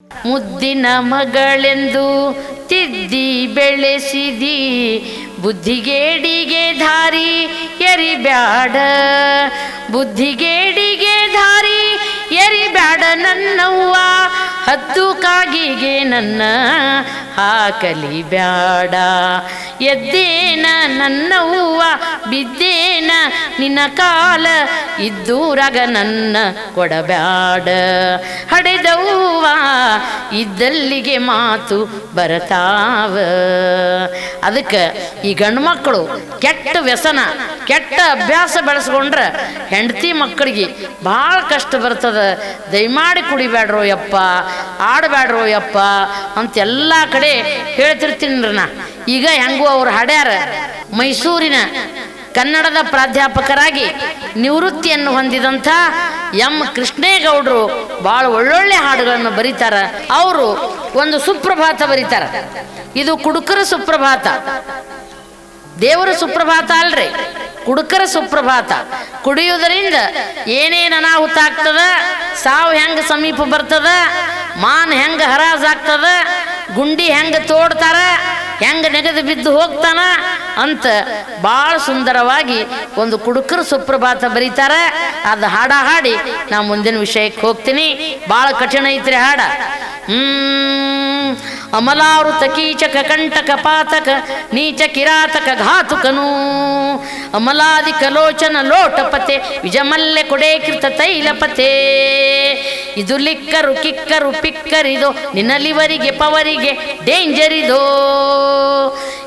ಮುದ್ದಿನ ಮಗಳೆಂದು ತಿದ್ದಿ ಬೆಳೆಸಿದಿ ಬುದ್ಧಿಗೇಡಿಗೆ ದಾರಿ ಎರಿಬ್ಯಾಡ ಬುದ್ಧಿಗೇಡಿಗೆ ದಾರಿ ಎರಿಬ್ಯಾಡ ನನ್ನವ್ವ. ಹತ್ತು ಕಾಗಿಗೆ ನನ್ನ ಹಾಕಲಿ ಬ್ಯಾಡ. ಎದ್ದೇನ ನನ್ನ ಹೂವ ಬಿದ್ದೇನ ನಿನ್ನ ಕಾಲ, ಇದ್ದೂರಾಗ ನನ್ನ ಕೊಡಬ್ಯಾಡ. ಹೂವ ಇದ್ದಲ್ಲಿಗೆ ಮಾತು ಬರತಾವ. ಅದಕ್ಕೆ ಈ ಗಂಡು ಮಕ್ಕಳು ಕೆಟ್ಟ ವ್ಯಸನ, ಕೆಟ್ಟ ಅಭ್ಯಾಸ ಬೆಳೆಸ್ಕೊಂಡ್ರೆ ಹೆಂಡತಿ ಮಕ್ಕಳಿಗೆ ಭಾಳ ಕಷ್ಟ ಬರ್ತದೆ. ದಯಮಾಡಿ ಕುಡಿಬೇಡ್ರೋ ಯಪ್ಪ ಆಡಬ್ಯಾಡ್ರೋ ಯಪ್ಪ ಅಂತ ಎಲ್ಲ ಕಡೆ ಹೇಳ್ತಿರ್ತೀನಿ ನಾ. ಈಗ ಹೆಂಗೂ ಅವ್ರು ಹಾಡ್ಯಾರ, ಮೈಸೂರಿನ ಕನ್ನಡದ ಪ್ರಾಧ್ಯಾಪಕರಾಗಿ ನಿವೃತ್ತಿಯನ್ನು ಹೊಂದಿದಂಥ ಎಂ ಕೃಷ್ಣೇಗೌಡರು ಭಾಳ ಒಳ್ಳೊಳ್ಳೆ ಹಾಡುಗಳನ್ನು ಬರೀತಾರ. ಅವರು ಒಂದು ಸುಪ್ರಭಾತ ಬರೀತಾರ. ಇದು ಕುಡುಕರ ಸುಪ್ರಭಾತ. ದೇವರ ಸುಪ್ರಭಾತ ಅಲ್ರಿ. ಕುಡುಕರ ಸುಪ್ರಭಾತ. ಕುಡಿಯುವುದರಿಂದ ಏನೇನು ಅನಾಹುತ ಆಗ್ತದ, ಸಾವು ಹೆಂಗೆ ಸಮೀಪ ಬರ್ತದ ಮಾನ್ ಹೆಂಗೆ ಹರಾಜಾಗ್ತದ ಗುಂಡಿ ಹೆಂಗೆ ತೋಡ್ತಾರ? ಹೆಂಗೆ ನೆಗೆದು ಬಿದ್ದು ಹೋಗ್ತಾನ? ಅಂತ ಭಾಳ ಸುಂದರವಾಗಿ ಒಂದು ಕುಡುಕರು ಸುಪ್ರಭಾತ ಬರೀತಾರ. ಅದು ಹಾಡ ಹಾಡಿ ನಾ ಮುಂದಿನ ವಿಷಯಕ್ಕೆ ಹೋಗ್ತೀನಿ. ಭಾಳ ಕಠಿಣ ಐತ್ರಿ ಹಾಡ. ಹ್ಮ್. ಅಮಲಾವೃತ ಕೀಚಕ ಕಂಟಕ ಪಾತಕ ನೀಚ ಕಿರಾತಕ ಘಾತುಕನು. ಅಮಲಾದಿ ಕಲೋಚನ ಲೋಟಪತೆ, ವಿಜಮಲ್ಲೆ ಕೊಡೇಕೃತ ತೈಲಪತೆ. ಇದು ಲಿಕ್ಕರು ಕಿಕ್ಕರು ಪಿಕ್ಕರಿದು ನಿನ್ನಲಿವರಿಗೆ ಪವರಿಗೆ ಡೇಂಜರ್ ಇದೋ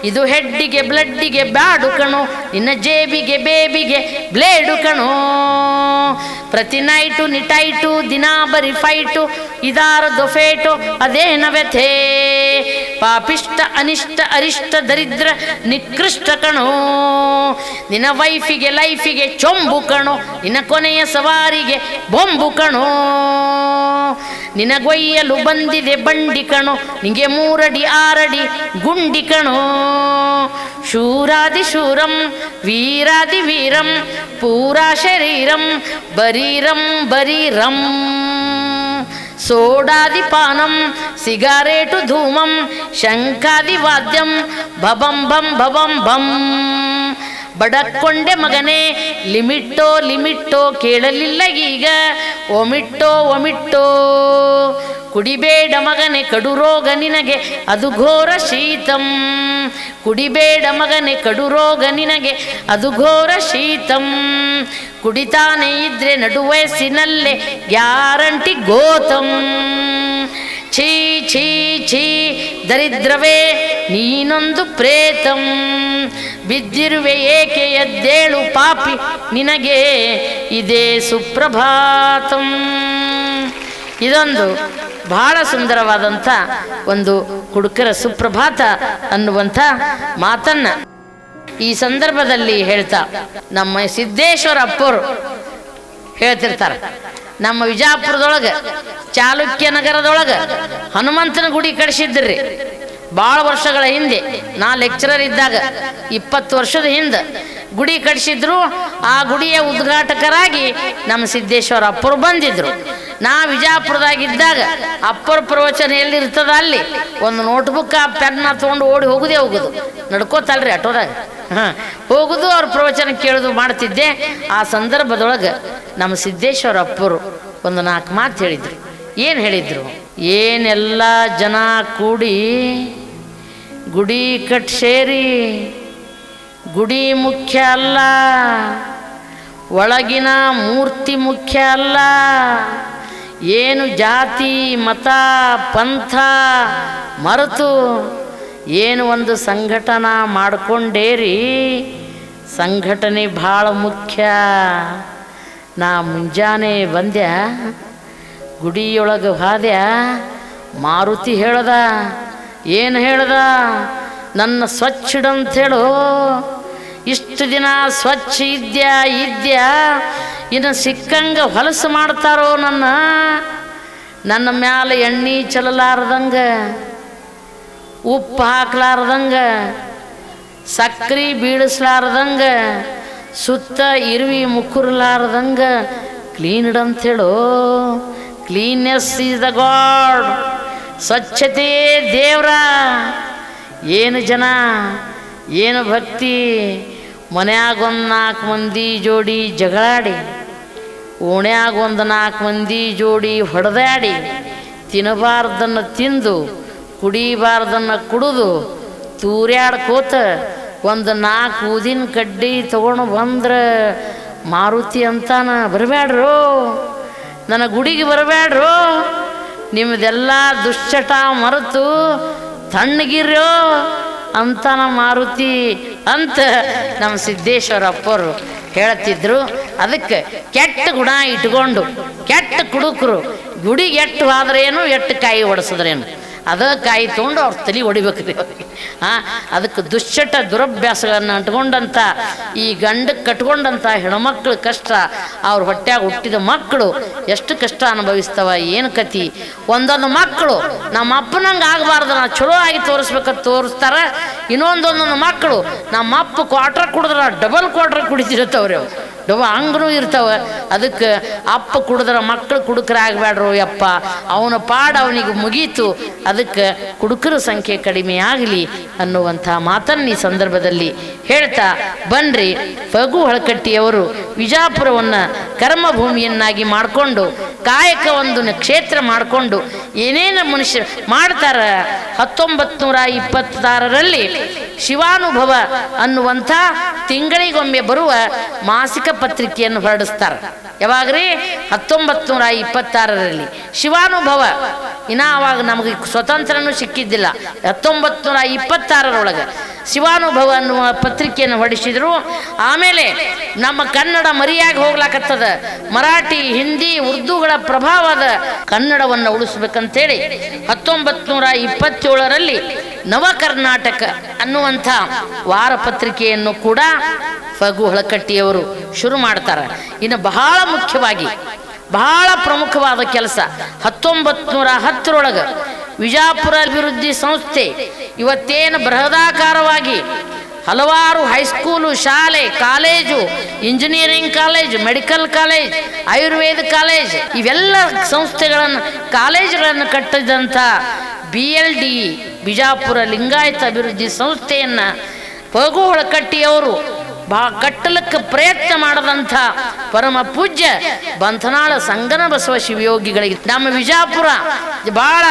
ಇದು ಹೆಡ್ಡಿಗೆ ಬ್ಲಡ್ಡಿಗೆ ಬ್ಯಾಡು ಕಣೋ ನಿನ್ನ ಜೇಬಿಗೆ ಬೇಬಿಗೆ ಬ್ಲೇಡು ಕಣೋ ಪ್ರತಿ ನೈಟು ನಿಟೈಟು, ದಿನಾ ಬರಿ ಫೈಟು ಇದಾರ ಫೇಟು ಅದೇನ ವ್ಯಥೆ ಪಾಪಿಷ್ಟ ಅನಿಷ್ಟ, ಅರಿಷ್ಟ, ದರಿದ್ರ, ನಿಕೃಷ್ಟ ಕಣೋ. ನಿನ್ನ ವೈಫಿಗೆ, ಲೈಫಿಗೆ ಚೊಂಬು ಕಣೋ. ನಿನ್ನ ಕೊನೆಯ ಸವಾರಿಗೆ ಬೊಂಬು ಕಣೋ. ನಿನಗೊಯ್ಯಲು ಬಂದಿದೆ ಬಂಡಿ ಕಣೋ. ನಿಂಗೆ ಮೂರಡಿ, ಆರಡಿ ಗುಂಡಿ ಕಣೋ. ಶೂರಾದಿ ಶೂರಂ, ವೀರಾದಿ ವೀರಂ, ಪೂರಾ ಶರೀರಂ, ಬರೀರಂ ಬರೀರಂ. ಸೋಡಾದಿ ಪಾನಂ ಸಿಗಾರೇಟು ಧೂಮಂ ಶಂಖಾದಿ ವಾದ್ಯಂ ಭಬಂ ಭಂ ಭಬಂ ಭಂ ಬಡಕೊಂಡೆ ಮಗನೇ ಲಿಮಿಟ್ಟೋ ಲಿಮಿಟ್ಟೋ ಕೇಳಲಿಲ್ಲ ಈಗ ಒಮಿಟ್ಟೋ ಒಮಿಟ್ಟೋ ಕುಡಿಬೇಡ ಮಗನೆ ಕಡು ರೋಗ ನಿನಗೆ ಅದು ಘೋರ ಶೀತಂ ಕುಡಿಬೇಡ ಮಗನೆ ಕಡು ರೋಗ ನಿನಗೆ ಅದು ಘೋರ ಶೀತಂ ಕುಡಿತಾನೆ ಇದ್ರೆ ನಡು ವಯಸ್ಸಿನಲ್ಲೇ ಗ್ಯಾರಂಟಿ ಗೋತಂ? ಛೀ ಛೀ ಛೀ, ದರಿದ್ರವೇ ನೀನೊಂದು ಪ್ರೇತಂ. ಬಿದ್ದಿರುವೆ ಏಕೆ ಎದ್ದೇಳು ಪಾಪಿ ನಿನಗೆ? ಇದೇ ಸುಪ್ರಭಾತಂ. ಇದೊಂದು ಬಹಳ ಸುಂದರವಾದಂಥ ಒಂದು ಕುಡುಕರ ಸುಪ್ರಭಾತ ಅನ್ನುವಂಥ ಮಾತನ್ನ ಈ ಸಂದರ್ಭದಲ್ಲಿ ಹೇಳ್ತಾ ನಮ್ಮ ಸಿದ್ದೇಶ್ವರ ಅಪ್ಪರು ಹೇಳ್ತಿರ್ತಾರೆ. ನಮ್ಮ ವಿಜಾಪುರದೊಳಗೆ, ಚಾಲುಕ್ಯ ನಗರದೊಳಗೆ ಹನುಮಂತನ ಗುಡಿ ಕಡಿಸಿದ್ರಿ ಭಾಳ ವರ್ಷಗಳ ಹಿಂದೆ, ನಾ ಲೆಕ್ಚರರ್ ಇದ್ದಾಗ ಇಪ್ಪತ್ತು ವರ್ಷದ ಹಿಂದೆ ಗುಡಿ ಕಟ್ಟಿಸಿದ್ರು. ಆ ಗುಡಿಯ ಉದ್ಘಾಟಕರಾಗಿ ನಮ್ಮ ಸಿದ್ದೇಶ್ವರ ಅಪ್ಪರು ಬಂದಿದ್ರು. ನಾ ವಿಜಾಪುರದಾಗಿದ್ದಾಗ ಅಪ್ಪರ ಪ್ರವಚನ ಎಲ್ಲಿರ್ತದ ಅಲ್ಲಿ ಒಂದು ನೋಟ್ಬುಕ್ ಆ ಪೆನ್ನ ತೊಗೊಂಡು ಓಡಿ ಹೋಗುದೇ ಹೋಗುದು. ನಡ್ಕೋತಲ್ರಿ ಆಟೋದಾಗ. ಹಾಂ, ಹೋಗುದು ಅವ್ರ ಪ್ರವಚನ ಕೇಳುದು ಮಾಡ್ತಿದ್ದೆ. ಆ ಸಂದರ್ಭದೊಳಗೆ ನಮ್ಮ ಸಿದ್ದೇಶ್ವರ ಅಪ್ಪರು ಒಂದು ನಾಲ್ಕು ಮಾತು ಹೇಳಿದರು. ಏನು ಹೇಳಿದರು? ಏನೆಲ್ಲ ಜನ ಕೂಡಿ ಗುಡಿ ಕಟ್ ಸೇರಿ, ಗುಡಿ ಮುಖ್ಯ ಅಲ್ಲ, ಒಳಗಿನ ಮೂರ್ತಿ ಮುಖ್ಯ ಅಲ್ಲ, ಏನು ಜಾತಿ, ಮತ, ಪಂಥ, ಮರೆತು, ಏನು ಒಂದು ಸಂಘಟನಾ ಮಾಡ್ಕೊಂಡೇರಿ, ಸಂಘಟನೆ ಭಾಳ ಮುಖ್ಯ. ನಾ ಮುಂಜಾನೆ ಬಂದ್ಯ? ಗುಡಿಯೊಳಗೆ ಹಾದ್ಯ? ಮಾರುತಿ ಹೇಳ್ದ. ಏನು ಹೇಳ್ದ? ನನ್ನ ಸ್ವಚ್ಛ ಇಡಂತ ಹೇಳು. ಇಷ್ಟು ದಿನ ಸ್ವಚ್ಛ ಇದ್ಯಾ ಇದ್ಯಾ? ಇನ್ನು ಸಿಕ್ಕಂಗ ಹೊಲಸು ಮಾಡ್ತಾರೋ ನನ್ನ? ನನ್ನ ಮ್ಯಾಲೆ ಎಣ್ಣೆ ಚಲಲಾರ್ದಂಗ, ಉಪ್ಪು ಹಾಕ್ಲಾರ್ದಂಗ, ಸಕ್ರೆ ಬೀಳಿಸ್ಲಾರ್ದಂಗ ಸುತ್ತ ಇರುವಿ ಮುಕ್ಕುರ್ಲಾರ್ದಂಗ ಅಂತ ಹೇಳೋ ಕ್ಲೀನ್ನೆಸ್ ಈಸ್ ದ ಗಾಡ್ ಸ್ವಚ್ಛತೆ ದೇವ್ರ. ಏನು ಜನ? ಏನು ಭಕ್ತಿ? ಮನೆಯಾಗೊಂದು ನಾಲ್ಕು ಮಂದಿ ಜೋಡಿ ಜಗಳಾಡಿ ಒಂದು ನಾಲ್ಕು ಮಂದಿ ಜೋಡಿ ಹೊಡೆದಾಡಿ, ತಿನ್ನಬಾರ್ದನ್ನು ತಿಂದು, ಕುಡಿಬಾರ್ದನ್ನು ಕುಡಿದು, ತೂರ್ಯಾಡ್ಕೋತ ಒಂದು ನಾಲ್ಕು ಊದಿನ ಕಡ್ಡಿ ತೊಗೊಂಡು ಬಂದ್ರೆ ಮಾರುತಿ ಅಂತಾನ ಬರಬೇಡ್ರು ನನ್ನ ಗುಡಿಗೆ ಬರಬೇಡ್ರು ನಿಮ್ಮದೆಲ್ಲ ದುಶ್ಚಟ ಮರೆತು ತಣ್ಣಗಿರ್ಯೋ ಅಂತಾನ ಮಾರುತಿ ಅಂತ ನಮ್ಮ ಸಿದ್ದೇಶ್ವರ ಅಪ್ಪರು ಹೇಳ್ತಿದ್ರು. ಅದಕ್ಕೆ ಕೆಟ್ಟ ಗುಣ ಇಟ್ಕೊಂಡು, ಕೆಟ್ಟ ಕುಡುಕರು. ಗುಡಿಗೆ ಎಟ್ಟು ಆದ್ರೇನು ಎಟ್ಟು ಕಾಯಿ ಒಡಿಸಿದ್ರೇನು? ಅದ ಕಾಯಿ ತೊಗೊಂಡು ಅವ್ರ ತಲೆ ಹೊಡಿಬೇಕ್ರಿ ಅವ್ರಿಗೆ. ಹಾಂ ಅದಕ್ಕೆ ದುಶ್ಚಟ ದುರಭ್ಯಾಸಗಳನ್ನು ಅಂಟ್ಕೊಂಡಂಥ ಈ ಗಂಡಕ್ಕೆ ಕಟ್ಕೊಂಡಂಥ ಹೆಣ್ಮಕ್ಳು ಕಷ್ಟ, ಅವ್ರ ಹೊಟ್ಯಾಗ ಹುಟ್ಟಿದ ಮಕ್ಕಳು ಎಷ್ಟು ಕಷ್ಟ ಅನುಭವಿಸ್ತವ, ಏನು ಕತಿ? ಒಂದೊಂದು ಮಕ್ಕಳು ನಮ್ಮ ಅಪ್ಪನಂಗೆ ಆಗಬಾರ್ದು ನಾವು ಚಲೋ ಆಗಿ ತೋರಿಸ್ಬೇಕಂತ ತೋರಿಸ್ತಾರೆ, ಇನ್ನೊಂದೊಂದೊಂದು ಮಕ್ಕಳು ನಮ್ಮ ಅಪ್ಪ ಕ್ವಾಟ್ರ್ ಕುಡಿದ್ರೆ ಡಬಲ್ ಕ್ವಾಟ್ರ್ ಕುಡಿತಿರುತ್ತವ್ರಿ ಅವು ಡಬ ಹಂಗೂ ಇರ್ತಾವೆ. ಅದಕ್ಕೆ ಅಪ್ಪ ಕುಡಿದ್ರೆ ಮಕ್ಕಳು ಕುಡುಕರಾಗಬೇಡ್ರು ಯಪ್ಪ. ಅವನ ಪಾಡ ಅವನಿಗೆ ಮುಗೀತು. ಅದಕ್ಕೆ ಕುಡುಕರ ಸಂಖ್ಯೆ ಕಡಿಮೆ ಆಗಲಿ ಅನ್ನುವಂಥ ಮಾತನ್ನು ಈ ಸಂದರ್ಭದಲ್ಲಿ ಹೇಳ್ತಾ ಬನ್ರಿ. ಫಗು ಹಳಕಟ್ಟಿಯವರು ವಿಜಾಪುರವನ್ನು ಕರ್ಮಭೂಮಿಯನ್ನಾಗಿ ಮಾಡಿಕೊಂಡು ಕಾಯಕ ಒಂದು ಕ್ಷೇತ್ರ ಮಾಡಿಕೊಂಡು ಏನೇನು ಮನುಷ್ಯ ಮಾಡ್ತಾರ ಹತ್ತೊಂಬತ್ತು ನೂರ ಇಪ್ಪತ್ತಾರರಲ್ಲಿ ಶಿವಾನುಭವ ಅನ್ನುವಂಥ ತಿಂಗಳಿಗೊಮ್ಮೆ ಬರುವ ಮಾಸಿಕ ಪತ್ರಿಕೆಯನ್ನು ಹೊರಡಿಸ್ತಾರೆ. ಯಾವಾಗ್ರಿ? ಹತ್ತೊಂಬತ್ತು ನೂರ ಇಪ್ಪತ್ತಾರರಲ್ಲಿ ಶಿವಾನುಭವ, ಇನ್ನೂ ಅವಾಗ ನಮಗೆ ಸ್ವತಂತ್ರನೂ ಸಿಕ್ಕಿದ್ದಿಲ್ಲ. ಹತ್ತೊಂಬತ್ತು ನೂರ ಇಪ್ಪತ್ತಾರರೊಳಗೆ ಶಿವಾನುಭವ ಅನ್ನುವ ಪತ್ರಿಕೆಯನ್ನು ಹೊಡಿಸಿದರು ಆಮೇಲೆ ನಮ್ಮ ಕನ್ನಡ ಮರಿಯಾಗಿ ಹೋಗ್ಲಾಕತ್ತದ. ಮರಾಠಿ, ಹಿಂದಿ, ಉರ್ದುಗಳ ಪ್ರಭಾವದ ಕನ್ನಡವನ್ನು ಉಳಿಸ್ಬೇಕಂತೇಳಿ ಹತ್ತೊಂಬತ್ತು ನೂರ ಇಪ್ಪತ್ತೇಳರಲ್ಲಿ ನವ ಕರ್ನಾಟಕ ಅನ್ನುವಂಥ ವಾರಪತ್ರಿಕೆಯನ್ನು ಕೂಡ ಫಗು ಹಳಕಟ್ಟಿಯವರು ಶುರು ಮಾಡ್ತಾರೆ. ಇನ್ನು ಬಹಳ ಮುಖ್ಯವಾಗಿ, ಬಹಳ ಪ್ರಮುಖವಾದ ಕೆಲಸ ಹತ್ತೊಂಬತ್ತು ನೂರ ಹತ್ತರೊಳಗೆ ವಿಜಾಪುರ ಅಭಿವೃದ್ಧಿ ಸಂಸ್ಥೆ ಇವತ್ತೇನು ಬೃಹದಾಕಾರವಾಗಿ ಹಲವಾರು ಹೈಸ್ಕೂಲು, ಶಾಲೆ, college, engineering college, medical college, Ayurveda college ಇವೆಲ್ಲ ಸಂಸ್ಥೆಗಳನ್ನು, ಕಾಲೇಜುಗಳನ್ನು ಕಟ್ಟಿದಂಥ B L D Bijapur Lingayat ಅಭಿವೃದ್ಧಿ ಸಂಸ್ಥೆಯನ್ನು ಪಗು ಹೊಳಕಟ್ಟಿಯವರು ಬಾ ಕಟ್ಟಲಕ್ಕೆ ಪ್ರಯತ್ನ ಮಾಡದಂಥ ಪರಮ ಪೂಜ್ಯ ಬಂಧನಾಳ ಸಂಗನ ಬಸವ ಶಿವಯೋಗಿಗಳಿಗೆ. ನಮ್ಮ ವಿಜಾಪುರ ಬಹಳ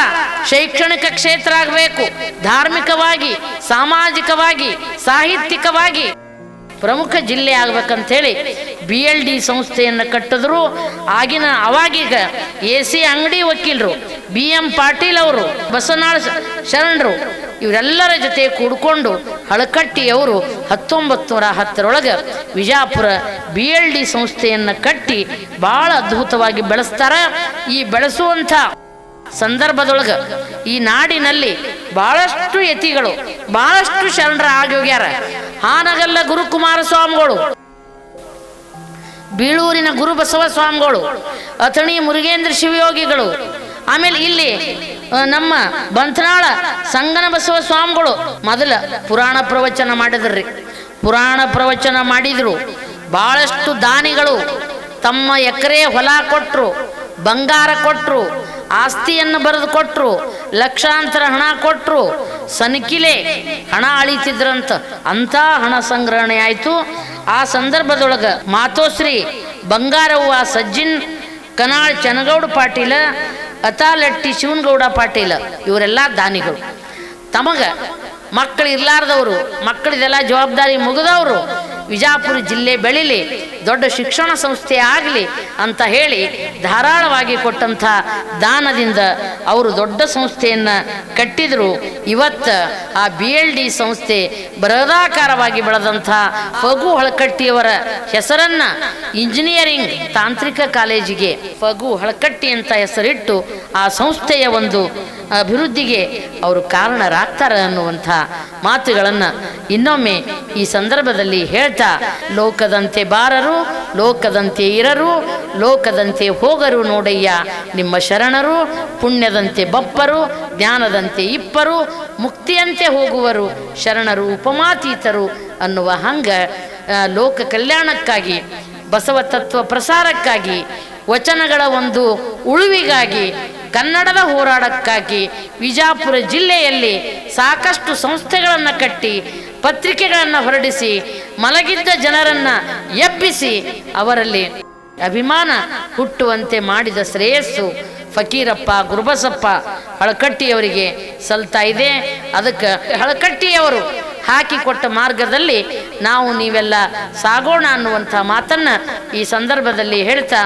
ಶೈಕ್ಷಣಿಕ ಕ್ಷೇತ್ರ ಆಗಬೇಕು. ಧಾರ್ಮಿಕವಾಗಿ, ಸಾಮಾಜಿಕವಾಗಿ, ಸಾಹಿತ್ಯಿಕವಾಗಿ ಪ್ರಮುಖ ಜಿಲ್ಲೆ ಆಗ್ಬೇಕಂತೇಳಿ ಬಿ ಎಲ್ ಡಿ ಸಂಸ್ಥೆಯನ್ನು ಕಟ್ಟಿದ್ರು. ಆಗಿನ ಅವಾಗೀಗ ಎ ಸಿ ಅಂಗಡಿ ವಕೀಲರು, ಬಿ ಎಂ ಪಾಟೀಲ್ ಅವರು, ಬಸವನಾಳ ಶರಣರು ಇವರೆಲ್ಲರ ಜೊತೆ ಕೂಡಿಕೊಂಡು ಹಳಕಟ್ಟಿಯವರು ಹತ್ತೊಂಬತ್ತು ನೂರ ಹತ್ತರೊಳಗೆ ವಿಜಾಪುರ ಬಿ ಎಲ್ ಡಿ ಸಂಸ್ಥೆಯನ್ನು ಕಟ್ಟಿ ಭಾಳ ಅದ್ಭುತವಾಗಿ ಬೆಳೆಸ್ತಾರೆ. ಈ ಬೆಳೆಸುವಂಥ ಸಂದರ್ಭದೊಳಗೆ ಈ ನಾಡಿನಲ್ಲಿ ಬಹಳಷ್ಟು ಯತಿಗಳು ಬಹಳಷ್ಟು ಶರಣರ ಆಗೋಗ್ಯಾರ ಹಾನಗಲ್ಲ ಗುರುಕುಮಾರ ಸ್ವಾಮಿಗಳು ಬೀಳೂರಿನ ಗುರುಬಸವ ಸ್ವಾಮಿಗಳು, ಅಥಣಿ ಮುರುಗೇಂದ್ರ ಶಿವಯೋಗಿಗಳು ಆಮೇಲೆ ಇಲ್ಲಿ ನಮ್ಮ ಬಂಥನಾಳ ಸಂಗನ ಬಸವ ಸ್ವಾಮಿಗಳು ಮೊದಲ ಪುರಾಣ ಪ್ರವಚನ ಮಾಡಿದ್ರಿ. ಪುರಾಣ ಪ್ರವಚನ ಮಾಡಿದ್ರು. ಬಹಳಷ್ಟು ದಾನಿಗಳು ತಮ್ಮ ಎಕರೆ ಹೊಲ ಕೊಟ್ಟರು ಬಂಗಾರ ಕೊಟ್ಟರು ಆಸ್ತಿಯನ್ನು ಬರೆದು ಕೊಟ್ಟರು ಲಕ್ಷಾಂತರ ಹಣ ಕೊಟ್ಟರು ಸನಕಿಲೆ ಹಣ ಅಳಿತಿದ್ರಂತ. ಅಂಥ ಹಣ ಸಂಗ್ರಹಣೆ ಆಯಿತು. ಆ ಸಂದರ್ಭದೊಳಗೆ ಮಾತೋಶ್ರೀ ಬಂಗಾರವ್ವ ಸಜ್ಜಿನ್, ಕನಾಳ್ ಚನಗೌಡ ಪಾಟೀಲ ಅತಾಲಟ್ಟಿ ಶಿವನಗೌಡ ಪಾಟೀಲ್ ಇವರೆಲ್ಲ ದಾನಿಗಳು. ತಮಗ ಮಕ್ಕಳು ಇರ್ಲಾರ್ದವರು ಮಕ್ಕಳಿದೆಲ್ಲ ಜವಾಬ್ದಾರಿ ಮುಗಿದವರು ವಿಜಾಪುರ ಜಿಲ್ಲೆ ಬೆಳಿಲಿ ದೊಡ್ಡ ಶಿಕ್ಷಣ ಸಂಸ್ಥೆ ಆಗಲಿ ಅಂತ ಹೇಳಿ ಧಾರಾಳವಾಗಿ ಕೊಟ್ಟಂಥ ದಾನದಿಂದ ಅವರು ದೊಡ್ಡ ಸಂಸ್ಥೆಯನ್ನು ಕಟ್ಟಿದರು. ಇವತ್ತು ಆ ಬಿ ಎಲ್ ಡಿ ಸಂಸ್ಥೆ ಬೃಹದಾಕಾರವಾಗಿ ಬೆಳೆದಂಥ ಫಗು ಹಳಕಟ್ಟಿಯವರ ಹೆಸರನ್ನು ಇಂಜಿನಿಯರಿಂಗ್ ತಾಂತ್ರಿಕ ಕಾಲೇಜಿಗೆ ಫಗು ಹಳಕಟ್ಟಿ ಅಂತ ಹೆಸರಿಟ್ಟು ಆ ಸಂಸ್ಥೆಯ ಒಂದು ಅಭಿವೃದ್ಧಿಗೆ ಅವರು ಕಾರಣರಾಗ್ತಾರೆ ಅನ್ನುವಂಥ ಮಾತುಗಳನ್ನು ಇನ್ನೊಮ್ಮೆ ಈ ಸಂದರ್ಭದಲ್ಲಿ ಹೇಳ್ತಾ, ಲೋಕದಂತೆ ಬಾರರು, ಲೋಕದಂತೆ ಇರರು, ಲೋಕದಂತೆ ಹೋಗರು ನೋಡಯ್ಯ, ನಿಮ್ಮ ಶರಣರು, ಪುಣ್ಯದಂತೆ ಬಪ್ಪರು, ಜ್ಞಾನದಂತೆ ಇಪ್ಪರು, ಮುಕ್ತಿಯಂತೆ ಹೋಗುವರು, ಶರಣರು ಉಪಮಾತೀತರು ಅನ್ನುವ ಹಂಗ ಲೋಕ ಕಲ್ಯಾಣಕ್ಕಾಗಿ, ಬಸವ ತತ್ವ ಪ್ರಸಾರಕ್ಕಾಗಿ, ವಚನಗಳ ಒಂದು ಉಳುವಿಗಾಗಿ, ಕನ್ನಡದ ಹೋರಾಟಕ್ಕಾಗಿ ವಿಜಾಪುರ ಜಿಲ್ಲೆಯಲ್ಲಿ ಸಾಕಷ್ಟು ಸಂಸ್ಥೆಗಳನ್ನು ಕಟ್ಟಿ ಪತ್ರಿಕೆಗಳನ್ನು ಹೊರಡಿಸಿ, ಮಲಗಿದ್ದ ಜನರನ್ನು ಎಬ್ಬಿಸಿ ಅವರಲ್ಲಿ ಅಭಿಮಾನ ಹುಟ್ಟುವಂತೆ ಮಾಡಿದ ಶ್ರೇಯಸ್ಸು ಫಕೀರಪ್ಪ, ಗುರುಬಸಪ್ಪ ಹಳಕಟ್ಟಿಯವರಿಗೆ ಸಲ್ತಾ ಇದೆ. ಅದಕ್ಕೆ ಹಳಕಟ್ಟಿಯವರು ಹಾಕಿಕೊಟ್ಟ ಮಾರ್ಗದಲ್ಲಿ ನಾವು ನೀವೆಲ್ಲ ಸಾಗೋಣ ಅನ್ನುವಂಥ ಮಾತನ್ನ ಈ ಸಂದರ್ಭದಲ್ಲಿ ಹೇಳ್ತಾ